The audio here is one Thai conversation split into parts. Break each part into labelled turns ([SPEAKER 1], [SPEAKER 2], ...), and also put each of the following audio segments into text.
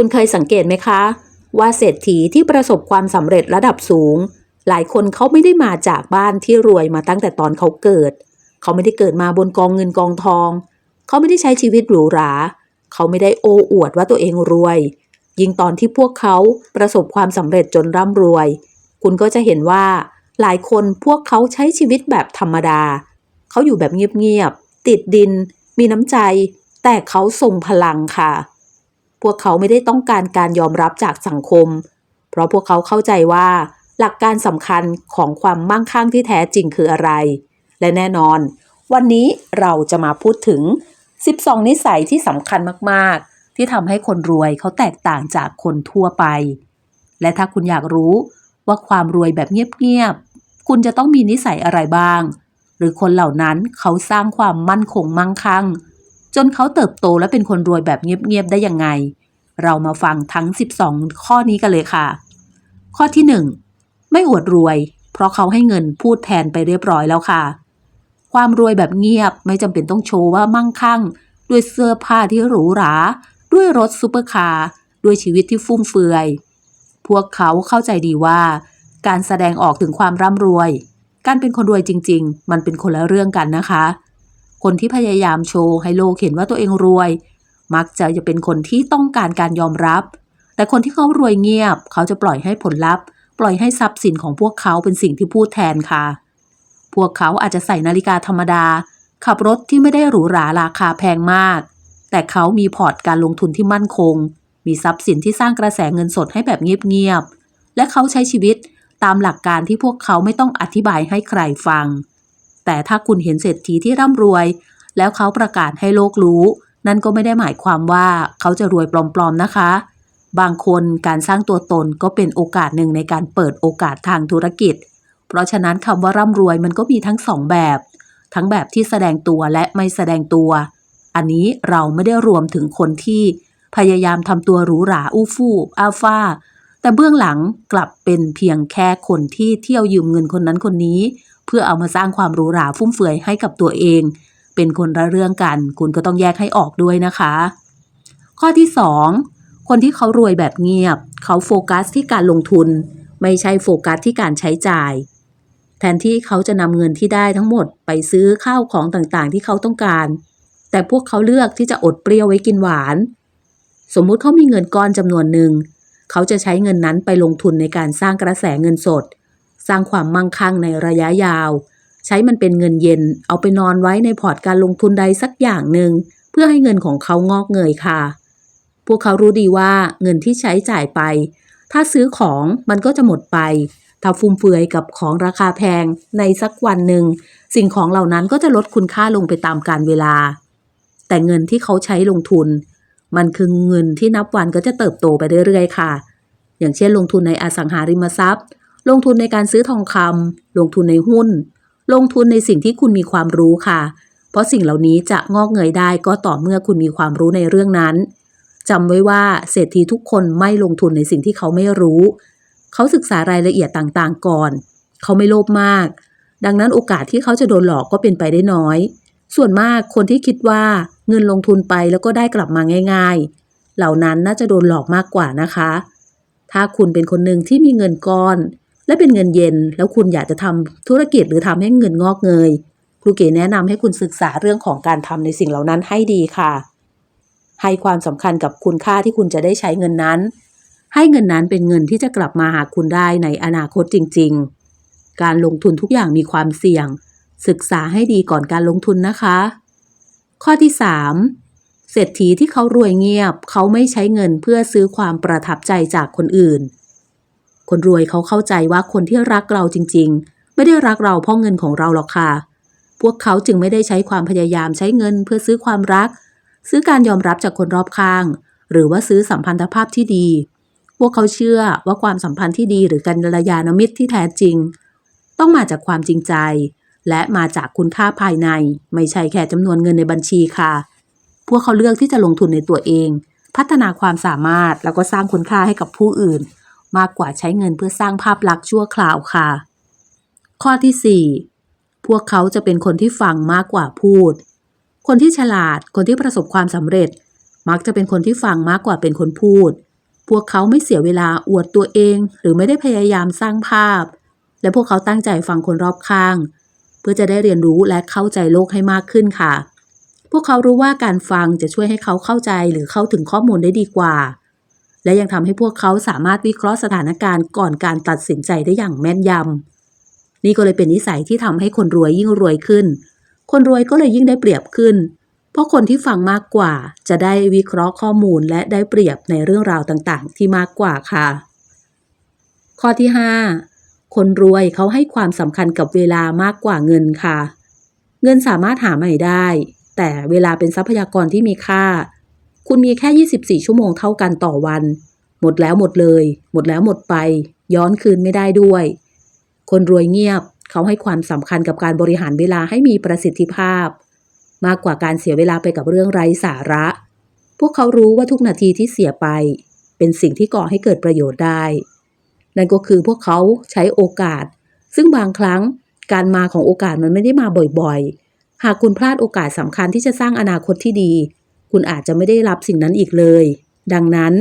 [SPEAKER 1] คุณเคยสังเกตไหมคะ ว่าเศรษฐีที่ประสบความสำเร็จระดับสูง หลายคนเขาไม่ได้มาจากบ้านที่รวยมาตั้งแต่ตอนเขาเกิด เขาไม่ได้เกิดมาบนกองเงินกองทอง เขาไม่ได้ใช้ชีวิตหรูหรา เขาไม่ได้โอ้อวดว่าตัวเองรวย ยิ่งตอนที่พวกเขาประสบความสำเร็จจนร่ำรวย คุณก็จะเห็นว่า หลายคนพวกเขาใช้ชีวิตแบบธรรมดา เขาอยู่แบบเงียบๆติดดิน มีน้ำใจ แต่เขาทรงพลังค่ะ พวกเขาไม่ได้ต้องการการยอมรับจากสังคม เพราะพวกเขาเข้าใจว่า หลักการสำคัญของความมั่งคั่งที่แท้จริงคืออะไร และแน่นอน วันนี้เราจะมาพูดถึง 12 นิสัยที่สำคัญมากๆ ที่ทำให้คนรวยเขาแตกต่างจากคนทั่วไป และถ้าคุณอยากรู้ว่าความรวยแบบเงียบๆ คุณจะต้องมีนิสัยอะไรบ้าง หรือคนเหล่านั้นเขาสร้างความมั่นคงมั่งคั่ง จนเขาเติบโตและเป็นคนรวยแบบเงียบๆได้ยังไง เรามาฟังทั้ง 12 ข้อนี้กันเลยค่ะ ข้อที่ 1 ไม่อวดรวย เพราะเขาให้เงินพูดแทนไปเรียบร้อยแล้วค่ะ ความรวยแบบเงียบไม่จำเป็นต้องโชว์ว่ามั่งคั่ง ด้วยเสื้อผ้าที่หรูหรา ด้วยรถซูเปอร์คาร์ด้วยชีวิตที่ฟุ่มเฟือย พวกเขาเข้าใจดีว่า การแสดงออกถึงความร่ำรวย การเป็นคนรวยจริง ๆ มันเป็นคนละเรื่องกันนะคะ คนที่พยายามโชว์ให้โลกเห็นว่าตัวเองรวย มักจะจะเป็นคนที่ต้องการการยอมรับ แต่คนที่เขารวยเงียบ เขาจะปล่อยให้ผลลัพธ์ ปล่อยให้ทรัพย์สินของพวกเขาเป็นสิ่งที่พูดแทนค่ะ พวกเขาอาจจะใส่นาฬิกาธรรมดา ขับรถที่ไม่ได้หรูหราราคาแพงมาก แต่เขามีพอร์ตการลงทุนที่มั่นคง มีทรัพย์สินที่สร้างกระแสเงินสดให้แบบเงียบๆและเขาใช้ชีวิตตามหลักการที่พวกเขาไม่ต้องอธิบายให้ใครฟัง แต่ถ้าคุณเห็นเศรษฐีที่ร่ำรวย แล้วเขาประกาศให้โลกรู้ นั่นก็ไม่ได้หมายความว่าเขาจะรวยปลอมๆนะคะ บางคนการสร้างตัวตนก็เป็นโอกาสหนึ่งในการเปิดโอกาสทางธุรกิจ เพราะฉะนั้นคำว่าร่ำรวยมันก็มีทั้งสองแบบ ทั้งแบบที่แสดงตัวและไม่แสดงตัว อันนี้เราไม่ได้รวมถึงคนที่พยายามทำตัวหรูหราอู้ฟู่อ้าฟาแต่เบื้องหลังกลับเป็นเพียงแค่คนที่เที่ยวยืมเงินคนนั้นคนนี้ เพื่อเอามาสร้างความหรูหราฟุ่มเฟือยให้กับตัวเอง เป็นคนละเรื่องกัน คุณก็ต้องแยกให้ออกด้วยนะคะ ข้อที่ 2 คนที่เขารวยแบบเงียบ เขาโฟกัสที่การลงทุน ไม่ใช่โฟกัสที่การใช้จ่าย แทนที่เขาจะนำเงินที่ได้ทั้งหมดไปซื้อข้าวของต่างๆ ที่เขาต้องการ แต่พวกเขาเลือกที่จะอดเปรี้ยวไว้กินหวาน สมมุติเขามีเงินก้อนจำนวนหนึ่งเขาจะใช้เงินนั้นไปลงทุนในการสร้างกระแสเงินสด สร้างความมั่งคั่งในระยะยาว ใช้มันเป็นเงินเย็น เอาไปนอนไว้ในพอร์ตการลงทุนใดสักอย่างหนึ่ง เพื่อให้เงินของเขางอกเงยค่ะ พวกเขารู้ดีว่าเงินที่ใช้จ่ายไป ถ้าซื้อของมันก็จะหมดไป ถ้าฟุ่มเฟือยกับของราคาแพงในสักวันหนึ่ง สิ่งของเหล่านั้นก็จะลดคุณค่าลงไปตามกาลเวลา แต่เงินที่เขาใช้ลงทุน มันคือเงินที่นับวันก็จะเติบโตไปเรื่อยๆค่ะ อย่างเช่นลงทุนในอสังหาริมทรัพย์ ลงทุนในการซื้อทองคำลงทุนในหุ้น ลงทุนในสิ่งที่คุณมีความรู้ค่ะ เพราะสิ่งเหล่านี้จะงอกเงยได้ก็ต่อเมื่อคุณมีความรู้ในเรื่องนั้นจำไว้ว่าเศรษฐีทุกคนไม่ลงทุนในสิ่งที่เขาไม่รู้ เขาศึกษารายละเอียดต่างๆ ก่อน เขาไม่โลภมาก ดังนั้นโอกาสที่เขาจะโดนหลอกก็เป็นไปได้น้อย ส่วนมากคนที่คิดว่าเงินลงทุนไปแล้วก็ได้กลับมาง่าย ๆ เหล่านั้นน่าจะโดนหลอกมากกว่านะคะ ถ้าคุณเป็นคนหนึ่งที่มีเงินก้อน และเป็นเงินเย็น แล้วคุณอยากจะทำธุรกิจหรือทำให้เงินงอกเงย ครูเก๋แนะนำให้คุณศึกษาเรื่องของการทำในสิ่งเหล่านั้นให้ดีค่ะ ให้ความสำคัญกับคุณค่าที่คุณจะได้ใช้เงินนั้น ให้เงินนั้นเป็นเงินที่จะกลับมาหาคุณได้ในอนาคตจริง ๆ การลงทุนทุกอย่างมีความเสี่ยง ศึกษาให้ดีก่อนการลงทุนนะคะ ข้อที่ 3. เศรษฐีที่เขารวยเงียบ เขาไม่ใช้เงินเพื่อซื้อความประทับใจจากคนอื่น คนรวยเขาเข้าใจว่าคนที่รักเราจริง ๆ ไม่ได้รักเราเพราะเงินของเราหรอกค่ะ พวกเขาจึงไม่ได้ใช้ความพยายามใช้เงินเพื่อซื้อความรัก ซื้อการยอมรับจากคนรอบข้าง หรือว่าซื้อสัมพันธภาพที่ดี พวกเขาเชื่อว่าความสัมพันธ์ที่ดีหรือการระยานมิตรที่แท้จริง ต้องมาจากความจริงใจ และมาจากคุณค่าภายใน ไม่ใช่แค่จำนวนเงินในบัญชีค่ะ พวกเขาเลือกที่จะลงทุนในตัวเองพัฒนาความสามารถแล้วก็สร้างคุณค่าให้กับผู้อื่น มากกว่าใช้เงินเพื่อสร้างภาพลักษณ์ชั่วคราวค่ะ ข้อที่ 4 พวกเขาจะเป็นคนที่ฟังมากกว่าพูด คนที่ฉลาด คนที่ประสบความสำเร็จ มักจะเป็นคนที่ฟังมากกว่าเป็นคนพูด พวกเขาไม่เสียเวลาอวดตัวเอง หรือไม่ได้พยายามสร้างภาพ และพวกเขาตั้งใจฟังคนรอบข้าง เพื่อจะได้เรียนรู้และเข้าใจโลกให้มากขึ้นค่ะ พวกเขารู้ว่าการฟังจะช่วยให้เขาเข้าใจหรือเข้าถึงข้อมูลได้ดีกว่า และยังทำให้พวกเขาสามารถวิเคราะห์สถานการณ์ก่อนการตัดสินใจได้อย่างแม่นยำนี่ก็เลยเป็นนิสัยที่ทำให้คนรวยยิ่งรวยขึ้น คนรวยก็เลยยิ่งได้เปรียบขึ้น เพราะคนที่ฟังมากกว่าจะได้วิเคราะห์ข้อมูลและได้เปรียบในเรื่องราวต่างๆ ที่มากกว่าค่ะ ข้อที่ 5 คนรวยเขาให้ความสำคัญกับเวลามากกว่าเงินค่ะ เงินสามารถหาใหม่ได้ แต่เวลาเป็นทรัพยากรที่มีค่า คุณมีแค่ 24 ชั่วโมงเท่ากันต่อวัน หมดแล้วหมดเลย หมดแล้วหมดไป ย้อนคืนไม่ได้ด้วย คนรวยเงียบเขาให้ความสำคัญกับการบริหารเวลาให้มีประสิทธิภาพ มากกว่าการเสียเวลาไปกับเรื่องไร้สาระ พวกเขารู้ว่าทุกนาทีที่เสียไป เป็นสิ่งที่ก่อให้เกิดประโยชน์ได้ นั่นก็คือพวกเขาใช้โอกาส ซึ่งบางครั้งการมาของโอกาสมันไม่ได้มาบ่อยๆ หากคุณพลาดโอกาสสำคัญที่จะสร้างอนาคตที่ดี คุณอาจจะไม่ได้รับสิ่งนั้นอีกเลย ดังนั้น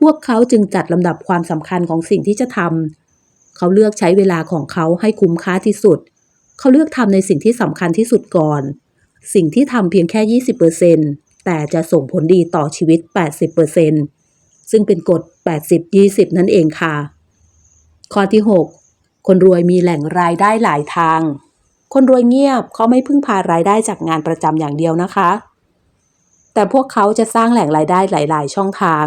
[SPEAKER 1] พวกเขาจึงจัดลำดับความสำคัญของสิ่งที่จะทำเขาเลือกใช้เวลาของเขาให้คุ้มค่าที่สุด เขาเลือกทำในสิ่งที่สำคัญที่สุดก่อน สิ่งที่ทำเพียงแค่ 20%แต่จะส่งผลดีต่อชีวิต 80%ซึ่งเป็นกฎ 80-20 นั่นเองค่ะ ข้อที่ 6 คนรวยมีแหล่งรายได้หลายทางคนรวยเงียบเขาไม่พึ่งพารายได้จากงานประจำอย่างเดียวนะคะ แต่พวกเขาจะสร้างแหล่งรายได้หลาย ๆ ช่องทาง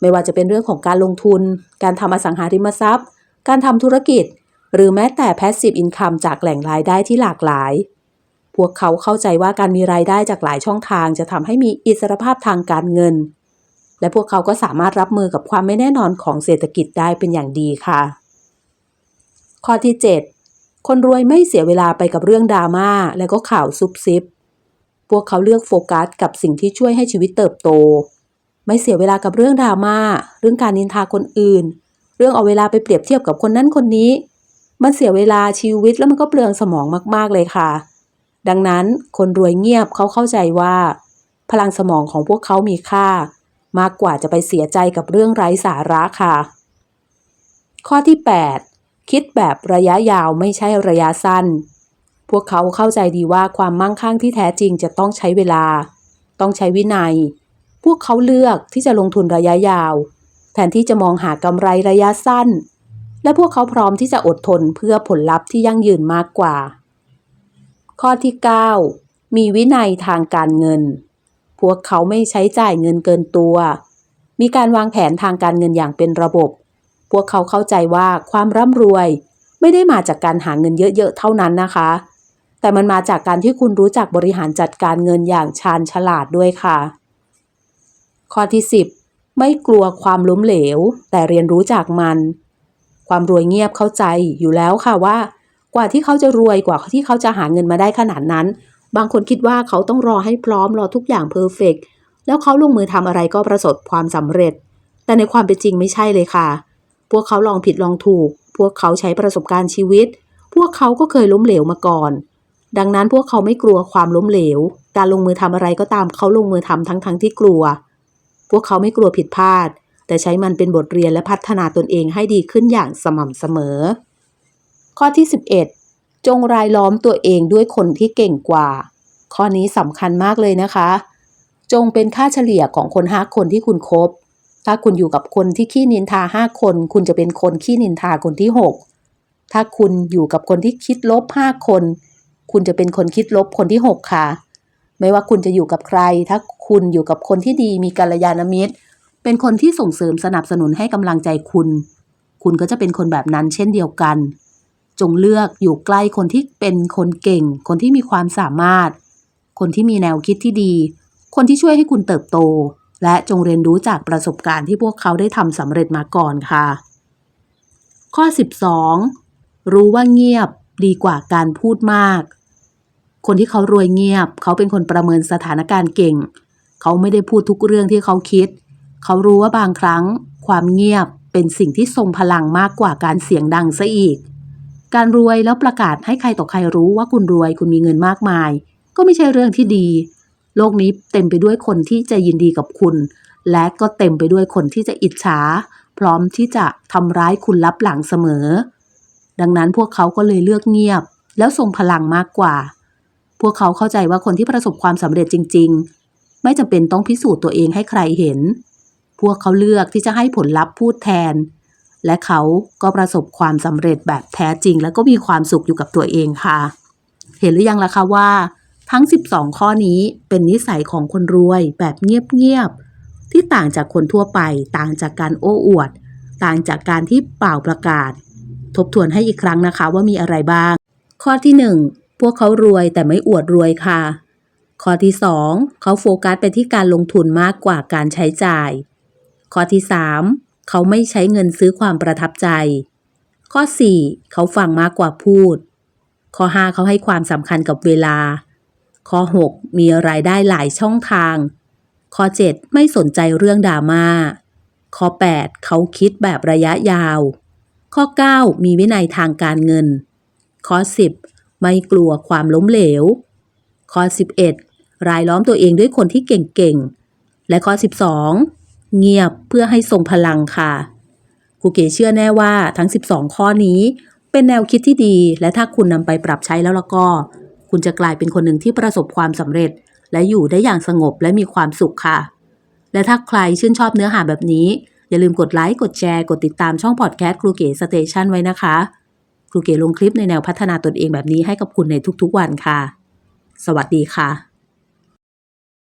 [SPEAKER 1] ไม่ว่าจะเป็นเรื่องของการลงทุน การทำอสังหาริมทรัพย์ การทำธุรกิจ หรือแม้แต่ passive income จากแหล่งรายได้ที่หลากหลาย พวกเขาเข้าใจว่าการมีรายได้จากหลายช่องทาง จะทำให้มีอิสรภาพทางการเงิน และพวกเขาก็สามารถรับมือกับความไม่แน่นอนของเศรษฐกิจได้เป็นอย่างดีค่ะ ข้อที่ 7 คนรวยไม่เสียเวลาไปกับเรื่องดราม่าและก็ข่าวซุบซิบ พวกเขาเลือกโฟกัสกับสิ่งที่ช่วยให้ชีวิตเติบโต ไม่เสียเวลากับเรื่องดราม่าเรื่องการนินทาคนอื่น เรื่องเอาเวลาไปเปรียบเทียบกับคนนั้นคนนี้ มันเสียเวลาชีวิตแล้วมันก็เปลืองสมองมากๆเลยค่ะ ดังนั้นคนรวยเงียบเขาเข้าใจว่า พลังสมองของพวกเขามีค่า มากกว่าจะไปเสียใจกับเรื่องไร้สาระค่ะ ข้อที่ 8 คิดแบบระยะยาวไม่ใช่ระยะสั้น พวกเขาเข้าใจดีว่าความมั่งคั่งที่แท้จริงจะต้องใช้เวลา ต้องใช้วินัย พวกเขาเลือกที่จะลงทุนระยะยาว แทนที่จะมองหากำไรระยะสั้น และพวกเขาพร้อมที่จะอดทนเพื่อผลลัพธ์ที่ยั่งยืนมากกว่า ข้อที่ 9 มีวินัยทางการเงิน พวกเขาไม่ใช้จ่ายเงินเกินตัว มีการวางแผนทางการเงินอย่างเป็นระบบ พวกเขาเข้าใจว่าความร่ำรวย ไม่ได้มาจากการหาเงินเยอะๆเท่านั้นนะคะ แต่มันมาจากการที่คุณรู้จักบริหารจัดการเงินอย่างชาญฉลาดด้วยค่ะ ข้อที่ 10 ไม่กลัวความล้มเหลว แต่เรียนรู้จากมัน ความรวยเงียบเข้าใจอยู่แล้วค่ะว่า กว่าที่เขาจะรวยกว่าที่เขาจะหาเงินมาได้ขนาดนั้น บางคนคิดว่าเขาต้องรอให้พร้อมรอทุกอย่างเพอร์เฟกแล้วเขาลงมือทำอะไรก็ประสบความสำเร็จ แต่ในความเป็นจริงไม่ใช่เลยค่ะ พวกเขาลองผิดลองถูก พวกเขาใช้ประสบการณ์ชีวิต พวกเขาก็เคยล้มเหลวมาก่อน ดังนั้นพวกเขาไม่กลัวความล้มเหลว การลงมือทำอะไรก็ตามเขาลงมือทำทั้งๆทที่กลัว พวกเขาไม่กลัวผิดพลาด แต่ใช้มันเป็นบทเรียนและพัฒนาตนเองให้ดีขึ้นอย่างสม่ำเสมอ ข้อที่ 11 จงรายล้อมตัวเองด้วยคนที่เก่งกว่า ข้อนี้สำคัญมากเลยนะคะ จงเป็นค่าเฉลี่ยของคนห้าคนที่คุณคบ ถ้าคุณอยู่กับคนที่ขี้นินทาห้าคน คุณจะเป็นคนขี้นินทาคนที่หกถ้าคุณอยู่กับคนที่คิดลบห้าคน คุณจะเป็นคนคิดลบคนที่หกค่ะ ไม่ว่าคุณจะอยู่กับใคร ถ้าคุณอยู่กับคนที่ดีมีกัลยาณมิตร เป็นคนที่ส่งเสริมสนับสนุนให้กำลังใจคุณ คุณก็จะเป็นคนแบบนั้นเช่นเดียวกัน จงเลือกอยู่ใกล้คนที่เป็นคนเก่ง คนที่มีความสามารถ คนที่มีแนวคิดที่ดี คนที่ช่วยให้คุณเติบโต และจงเรียนรู้จากประสบการณ์ที่พวกเขาได้ทำสำเร็จมาก่อนค่ะ ข้อ 12 รู้ว่าเงียบดีกว่าการพูดมาก คนที่เขารวยเงียบ เขาเป็นคนประเมินสถานการณ์เก่ง เขาไม่ได้พูดทุกเรื่องที่เขาคิด เขารู้ว่าบางครั้ง ความเงียบเป็นสิ่งที่ทรงพลังมากกว่าการเสียงดังซะอีก การรวยแล้วประกาศให้ใครต่อใครรู้ว่าคุณรวยคุณมีเงินมากมาย ก็ไม่ใช่เรื่องที่ดี โลกนี้เต็มไปด้วยคนที่จะยินดีกับคุณ และก็เต็มไปด้วยคนที่จะอิจฉา พร้อมที่จะทำร้ายคุณลับหลังเสมอ ดังนั้นพวกเขาก็เลยเลือกเงียบ แล้วทรงพลังมากกว่า พวกเขาเข้าใจว่าคนที่ประสบความสำเร็จจริง ๆ ไม่จำเป็นต้องพิสูจน์ตัวเองให้ใครเห็น พวกเขาเลือกที่จะให้ผลลัพธ์พูดแทน และเขาก็ประสบความสำเร็จแบบแท้จริง และก็มีความสุขอยู่กับตัวเองค่ะ เห็นหรือยังล่ะคะว่า ทั้ง 12 ข้อนี้เป็นนิสัยของคนรวยแบบเงียบๆที่ต่างจากคนทั่วไปต่างจากการโอ้อวด ต่างจากการที่เปล่าประกาศ ทบทวนให้อีกครั้งนะคะว่ามีอะไรบ้าง ข้อที่ 1 พวกเขารวยแต่ไม่อวดรวยค่ะ ข้อที่ 2 เขาโฟกัสไปที่การลงทุนมากกว่าการใช้จ่าย ข้อที่ 3 เขาไม่ใช้เงินซื้อความประทับใจ ข้อ 4 เขาฟังมากกว่าพูด ข้อ 5 เขาให้ความสำคัญกับเวลา ข้อ 6 มีรายได้หลายช่องทาง ข้อ 7 ไม่สนใจเรื่องดราม่า ข้อ 8 เขาคิดแบบระยะยาว ข้อ 9 มีวินัยทางการเงิน ข้อ 10 ไม่กลัวความล้มเหลว ข้อ 11 รายล้อมตัวเองด้วยคนที่เก่งๆ และข้อ 12 เงียบเพื่อให้ทรงพลังค่ะครูเก๋เชื่อแน่ว่าทั้ง 12 ข้อนี้เป็นแนวคิดที่ดี และถ้าคุณนำไปปรับใช้แล้วล้วก็ คุณจะกลายเป็นคนหนึ่งที่ประสบความสำเร็จ และอยู่ได้อย่างสงบและมีความสุขค่ะ และถ้าใครชื่นชอบเนื้อหาแบบนี้ อย่าลืมกดไลค์ กดแชร์ กดติดตามช่องพอดแคสต์ครูเก๋สเตชันไว้นะคะ ครูเก๋ลงคลิปในแนวพัฒนาตนเองแบบนี้ให้กับคุณในทุกๆวันค่ะ สวัสดีค่ะ